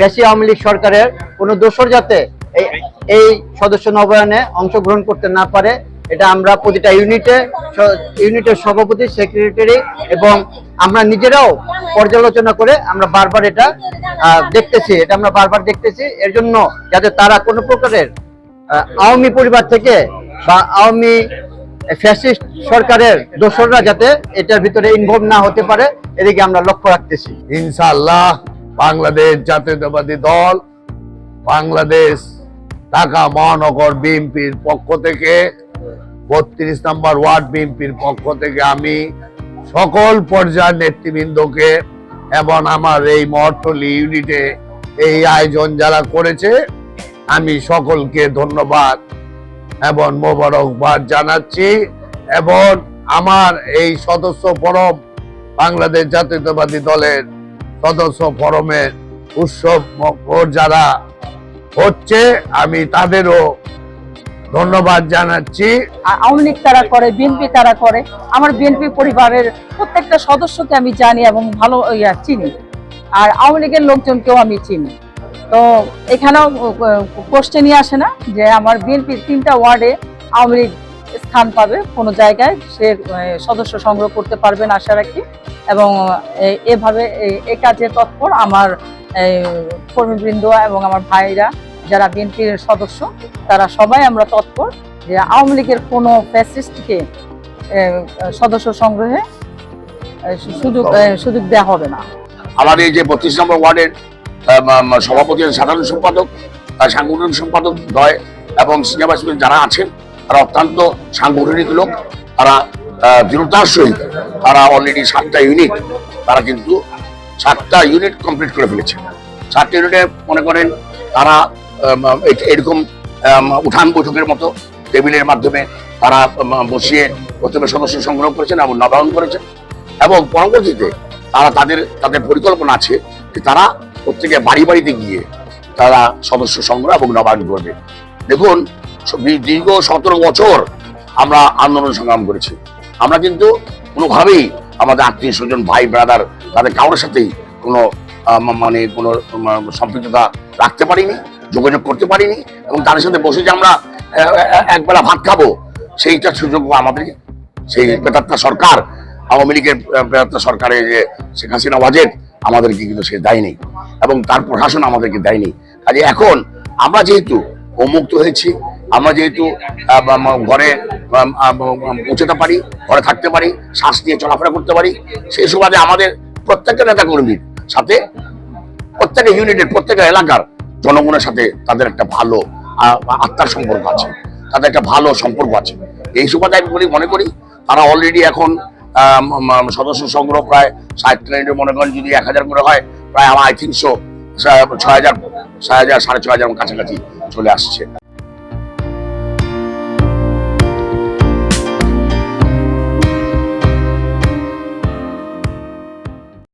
ফ্যাসি আওয়ামী লীগ সরকারের কোনো দোষর যাতে এই সদস্য নবায়নে অংশগ্রহণ করতে না পারে, এটা আমরা প্রতিটা ইউনিটে ইউনিটের সভাপতি, সেক্রেটারি এবং আমরা নিজেরাও পর্যালোচনা করে আমরা বারবার এটা দেখতেছি, এটা আমরা বারবার দেখতেছি। এর জন্য যাতে তারা কোনো প্রকারের আওয়ামী পরিবার থেকে বা আওয়ামী ফ্যাসিস্ট সরকারের দোসররা যাতে এটার ভিতরে ইনভলভ না হতে পারে, এদিকে আমরা লক্ষ্য রাখতেছি। ইনশাআল্লাহ। বাংলাদেশ জাতীয়তাবাদী দল, বাংলাদেশ ঢাকা মহানগর বিএনপির পক্ষ থেকে, বত্রিশ নম্বর ওয়ার্ড বিএনপির পক্ষ থেকে আমি সকল পর্যায়ের নেতৃবৃন্দকে এবং আমার এই মহট্টলি ইউনিটে এই আয়োজন যারা করেছে, আমি সকলকে ধন্যবাদ এবং মোবারকবাদ জানাচ্ছি এবং আমার এই সদস্য ফরম বাংলাদেশ জাতীয়তাবাদী দলের সদস্য ফরমের উৎসব যারা হচ্ছে, আমি তাদেরও ধন্যবাদ জানাচ্ছি। আওয়ামী লীগ তারা করে, বিএনপি তারা করে, আমার বিএনপি পরিবারের প্রত্যেকটা সদস্যকে আমি জানি এবং ভালো ইয়া চিনি। আর আওয়ামী লীগের লোকজনকেও আমি চিনি। তো এখানেও কোশ্চেনই আসে না যে আমার বিএনপির তিনটা ওয়ার্ডে আওয়ামী লীগ স্থান পাবে, কোনো জায়গায় সে সদস্য সংগ্রহ করতে পারবেন আশা রাখি এবং এভাবে, এ- কাজে তৎপর আমার কর্মীবৃন্দ এবং আমার ভাইরা যারা বিএনপির সদস্য, তারা সবাই আমরা তৎপর যে আওয়ামী লীগের কোনো ফ্যাসিস্টকে সদস্য সংগ্রহে সুযোগ সুযোগ দেওয়া হবে না। আমার এই যে বত্রিশ নম্বর ওয়ার্ডের সভাপতি সাধারণ সম্পাদক সাংগঠনিক সম্পাদক দয় এবং সিনেমা যারা আছেন তারা অত্যন্ত সাংগঠনিক লোক, তারা দৃঢ়তার সহিত তারা অলরেডি সাতটা ইউনিট তারা কিন্তু সাতটা ইউনিট কমপ্লিট করে ফেলেছে। সাতটা ইউনিটে মনে করেন তারা এরকম উঠান বৈঠকের মতো টেবিলের মাধ্যমে তারা বসিয়ে প্রথমে সদস্য সংগ্রহ করেছেন এবং নবায়ন করেছেন এবং পরবর্তীতে তারা তাদের তাদের পরিকল্পনা আছে যে তারা প্রত্যেকে বাড়ি বাড়িতে গিয়ে তারা সদস্য সংগ্রহ এবং নবায়ন করবে। দেখুন দীর্ঘ সতেরো বছর আমরা আন্দোলন সংগ্রাম করেছি। আমরা কিন্তু কোনোভাবেই আমাদের আত্মীয় স্বজন, ভাই ব্রাদার তাদের কারোর সাথেই কোনো মানে কোনো সম্পৃক্ততা রাখতে পারিনি, যোগাযোগ করতে পারিনি এবং তাদের সাথে বসে যে আমরা একবেলা ভাত খাব, সেইটা সুযোগ আমাদের সেই বেতাত্তা সরকার, আওয়ামী লীগের বেতাত্তা সরকারের যে শেখ হাসিনা ওয়াজেদ, আমাদেরকে কিন্তু সে দেয়নি এবং তার প্রশাসন আমাদেরকে দেয়নি। কাজে এখন আমরা যেহেতু উন্মুক্ত হয়েছি আমরা যেহেতু ঘরে পৌঁছতে পারি, ঘরে থাকতে পারি, শ্বাস নিয়ে চলাফেরা করতে পারি, সেই সুবাদে আমাদের প্রত্যেকটা নেতা কর্মীর সাথে, প্রত্যেকটা ইউনিটের, প্রত্যেকটা এলাকার জনগণের সাথে তাদের একটা ভালো আত্মার সম্পর্ক আছে, তাদের একটা ভালো সম্পর্ক আছে। এই সুবাদে আমি বলি, মনে করি, তারা অলরেডি এখন সদস্য সংগ্রহ প্রায় ষাট ট্রেনের মনে করেন, যদি এক হাজার করে হয়, প্রায় আমার আই থিঙ্ক সো, ছয় হাজার ছয় হাজার, সাড়ে ছয় হাজার কাছাকাছি চলে আসছে।